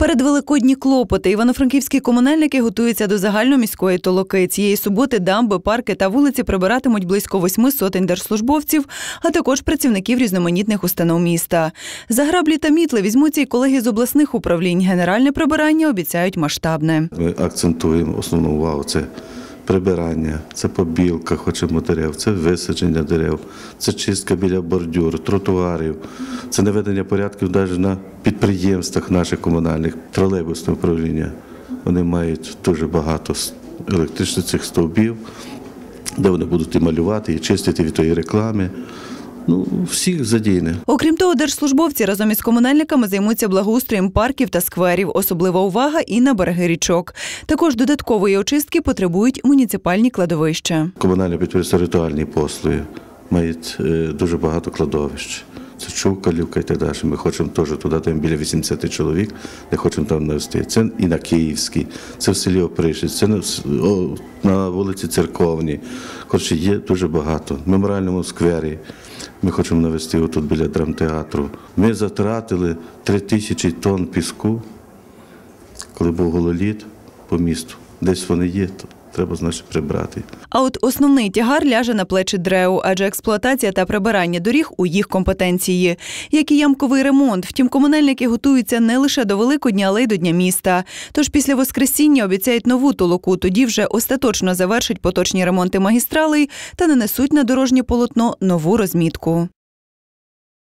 Перед великодні клопоти івано-франківські комунальники готуються до загальноміської толоки. Цієї суботи дамби, парки та вулиці прибиратимуть близько восьми сотень держслужбовців, а також працівників різноманітних установ міста. За граблі та мітли візьмуться і колеги з обласних управлінь. Генеральне прибирання обіцяють масштабне. Ми акцентуємо основну увагу це прибирання, це побілка, хочемо дерев, це висадження дерев, це чистка біля бордюр, тротуарів, це наведення порядків навіть на підприємствах наших комунальних, тролейбусне управління. Вони мають дуже багато електричних цих стовбів, де вони будуть і малювати, і чистити від тої реклами. Ну, всіх задійне. Окрім того, держслужбовці разом із комунальниками займуться благоустроєм парків та скверів. Особлива увага і на береги річок. Також додаткової очистки потребують муніципальні кладовища. Комунальне підприємство ритуальні послуги мають е, дуже багато кладовищ. Це Чукалівка і так далі. Ми хочемо теж туди там біля 80 чоловік, не хочемо там навести. Це і на Київській, це в селі Опришець, це на, о, на вулиці Церковній. Коротше, є дуже багато. В меморіальному сквері ми хочемо навести отут біля драмтеатру. Ми затратили 3 тисячі тонн піску, коли був гололід по місту. Десь вони є, то треба, значить, прибрати. А от основний тягар ляже на плечі ДРЕУ, адже експлуатація та прибирання доріг у їх компетенції, як і ямковий ремонт. Втім, комунальники готуються не лише до Великодня, але й до Дня міста. Тож після Воскресіння обіцяють нову толоку. Тоді вже остаточно завершать поточні ремонти магістралей та нанесуть на дорожнє полотно нову розмітку.